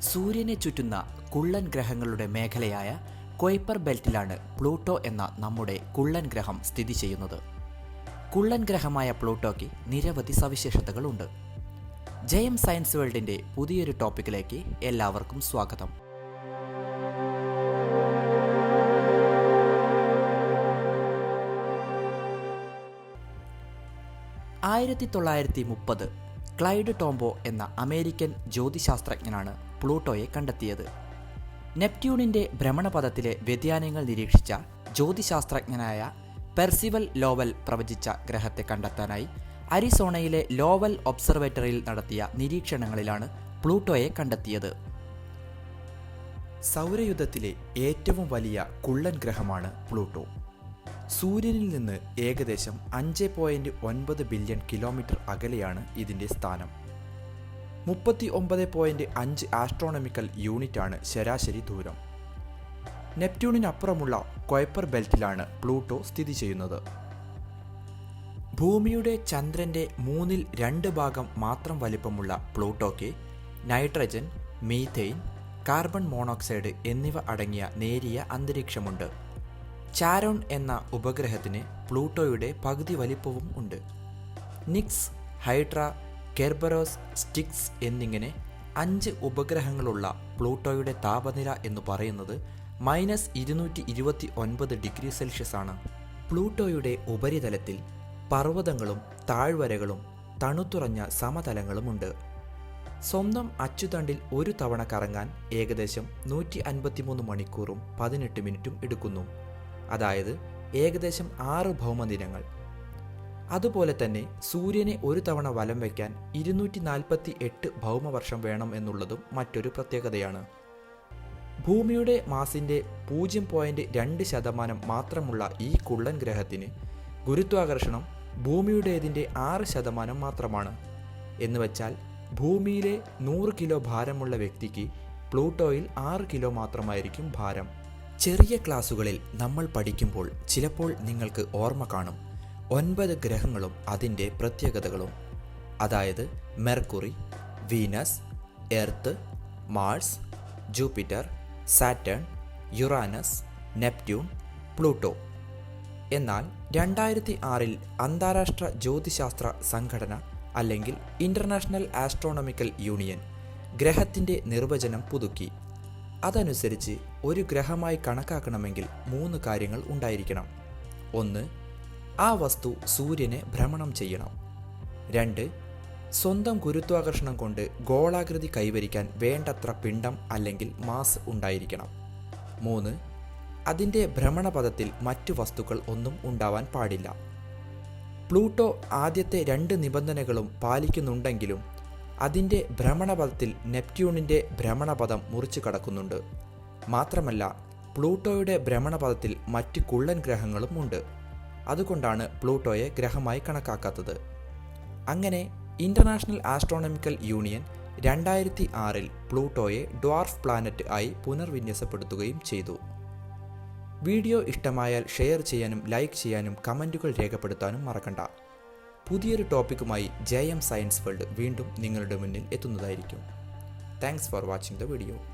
സൂര്യനെ ചുറ്റുന്ന കുള്ളൻ ഗ്രഹങ്ങളുടെ മേഖലയായ കൊയ്പ്പർ ബെൽറ്റിലാണ് പ്ലൂട്ടോ എന്ന നമ്മുടെ കുള്ളൻ ഗ്രഹം സ്ഥിതി ചെയ്യുന്നത്. കുള്ളൻ ഗ്രഹമായ പ്ലൂട്ടോയ്ക്ക് നിരവധി സവിശേഷതകളുണ്ട്. ജയം സയൻസ് വേൾഡിന്റെ പുതിയൊരു ടോപ്പിക്കിലേക്ക് എല്ലാവർക്കും സ്വാഗതം. ആയിരത്തി തൊള്ളായിരത്തി മുപ്പത് ക്ലൈഡ് ടോംബോ എന്ന അമേരിക്കൻ ജ്യോതിശാസ്ത്രജ്ഞനാണ് പ്ലൂട്ടോയെ കണ്ടെത്തിയത്. നെപ്റ്റ്യൂണിന്റെ ഭ്രമണപഥത്തിലെ വ്യതിയാനങ്ങൾ നിരീക്ഷിച്ച ജ്യോതിശാസ്ത്രജ്ഞനായ പെർസിവൽ ലോവൽ പ്രവചിച്ച ഗ്രഹത്തെ കണ്ടെത്താനായി അരിസോണയിലെ ലോവൽ ഒബ്സർവേറ്ററിയിൽ നടത്തിയ നിരീക്ഷണങ്ങളിലാണ് പ്ലൂട്ടോയെ കണ്ടെത്തിയത്. സൗരയുദ്ധത്തിലെ ഏറ്റവും വലിയ കുള്ളൻ ഗ്രഹമാണ് പ്ലൂട്ടോ. സൂര്യനിൽ നിന്ന് ഏകദേശം അഞ്ച് പോയിന്റ് ഒൻപത് ബില്യൺ കിലോമീറ്റർ അകലെയാണ് ഇതിന്റെ സ്ഥാനം. മുപ്പത്തി ഒമ്പത് പോയിന്റ് അഞ്ച് ആസ്ട്രോണമിക്കൽ യൂണിറ്റാണ് ശരാശരി ദൂരം. നെപ്റ്റ്യൂണിനപ്പുറമുള്ള കൊയപ്പർ ബെൽറ്റിലാണ് പ്ലൂട്ടോ സ്ഥിതി ചെയ്യുന്നത്. ഭൂമിയുടെ ചന്ദ്രന്റെ മൂന്നിൽ രണ്ട് ഭാഗം മാത്രം വലിപ്പമുള്ള പ്ലൂട്ടോയ്ക്ക് നൈട്രജൻ മീഥെയിൻ കാർബൺ മോണോക്സൈഡ് എന്നിവ അടങ്ങിയ നേരിയ അന്തരീക്ഷമുണ്ട്. ചാരോൺ എന്ന ഉപഗ്രഹത്തിന് പ്ലൂട്ടോയുടെ പകുതി വലിപ്പവും ഉണ്ട്. നിക്സ് ഹൈഡ്ര കെർബറോസ് സ്റ്റിക്സ് എന്നിങ്ങനെ അഞ്ച് ഉപഗ്രഹങ്ങളുള്ള പ്ലൂട്ടോയുടെ താപനില എന്ന് പറയുന്നത് മൈനസ് ഇരുന്നൂറ്റി ഇരുപത്തി ഒൻപത് ഡിഗ്രി സെൽഷ്യസ് ആണ്. പ്ലൂട്ടോയുടെ ഉപരിതലത്തിൽ പർവതങ്ങളും താഴ്വരകളും തണുത്തുറഞ്ഞ സമതലങ്ങളുമുണ്ട് സ്വന്തം അച്ചുതണ്ടിൽ ഒരു തവണ കറങ്ങാൻ ഏകദേശം നൂറ്റി അൻപത്തിമൂന്ന് മണിക്കൂറും പതിനെട്ട് മിനിറ്റും എടുക്കുന്നു. അതായത് ഏകദേശം ആറ് ഭൗമദിനങ്ങൾ അതുപോലെ തന്നെ സൂര്യനെ ഒരു തവണ വലം വയ്ക്കാൻ ഇരുന്നൂറ്റി നാൽപ്പത്തി എട്ട് ഭൗമവർഷം വേണം എന്നുള്ളതും മറ്റൊരു പ്രത്യേകതയാണ്. ഭൂമിയുടെ മാസിന്റെ പൂജ്യം പോയിന്റ് രണ്ട് ശതമാനം മാത്രമുള്ള ഈ കുള്ളൻ ഗ്രഹത്തിന് ഗുരുത്വാകർഷണം ഭൂമിയുടേതിന്റെ ആറ് ശതമാനം മാത്രമാണ്. എന്ന് വെച്ചാൽ ഭൂമിയിലെ നൂറ് കിലോ ഭാരമുള്ള വ്യക്തിക്ക് പ്ലൂട്ടോയിൽ ആറ് കിലോ മാത്രമായിരിക്കും ഭാരം. ചെറിയ ക്ലാസ്സുകളിൽ നമ്മൾ പഠിക്കുമ്പോൾ ചിലപ്പോൾ നിങ്ങൾക്ക് ഓർമ്മ കാണും. ഒൻപത് ഗ്രഹങ്ങളും അതിന്റെ പ്രത്യേകതകളും. അതായത് Mercury Venus Earth Mars Jupiter Saturn Uranus Neptune Pluto. എന്നാൽ രണ്ടായിരത്തി ആറിൽ അന്താരാഷ്ട്ര ജ്യോതിശാസ്ത്ര സംഘടന അല്ലെങ്കിൽ ഇന്റർനാഷണൽ ആസ്ട്രോണമിക്കൽ യൂണിയൻ ഗ്രഹത്തിന്റെ നിർവചനം പുതുക്കി. അതനുസരിച്ച് ഒരു ഗ്രഹമായി കണക്കാക്കണമെങ്കിൽ മൂന്ന് കാര്യങ്ങൾ ഉണ്ടായിരിക്കണം. ഒന്ന് ആ വസ്തു സൂര്യനെ ഭ്രമണം ചെയ്യണം. രണ്ട് സ്വന്തം ഗുരുത്വാകർഷണം കൊണ്ട് ഗോളാകൃതി കൈവരിക്കാൻ വേണ്ടത്ര പിണ്ഡം അല്ലെങ്കിൽ മാസ് ഉണ്ടായിരിക്കണം. മൂന്ന് അതിന്റെ ഭ്രമണപഥത്തിൽ മറ്റു വസ്തുക്കൾ ഒന്നും ഉണ്ടാവാൻ പാടില്ല. പ്ലൂട്ടോ ആദ്യത്തെ രണ്ട് നിബന്ധനകളും പാലിക്കുന്നുണ്ടെങ്കിലും അതിന്റെ ഭ്രമണപഥത്തിൽ നെപ്റ്റ്യൂണിന്റെ ഭ്രമണപഥം മുറിച്ചു കടക്കുന്നുണ്ട്. മാത്രമല്ല പ്ലൂട്ടോയുടെ ഭ്രമണപഥത്തിൽ മറ്റ് കുള്ളൻ ഗ്രഹങ്ങളും ഉണ്ട്. അതുകൊണ്ടാണ് പ്ലൂട്ടോയെ ഗ്രഹമായി കണക്കാക്കാത്തത്. അങ്ങനെ ഇന്റർനാഷണൽ ആസ്ട്രോണമിക്കൽ യൂണിയൻ രണ്ടായിരത്തി ആറിൽ പ്ലൂട്ടോയെ ഡ്വാർഫ് പ്ലാനറ്റ് ആയി പുനർവിന്യസപ്പെടുത്തുകയും ചെയ്തു. വീഡിയോ ഇഷ്ടമായാൽ ഷെയർ ചെയ്യാനും ലൈക്ക് ചെയ്യാനും കമന്റുകൾ രേഖപ്പെടുത്താനും മറക്കണ്ട. പുതിയൊരു ടോപ്പിക്കുമായി ജെ എം സയൻസ് വേൾഡ് വീണ്ടും നിങ്ങളുടെ മുന്നിൽ എത്തുന്നതായിരിക്കും. Thanks for watching the video.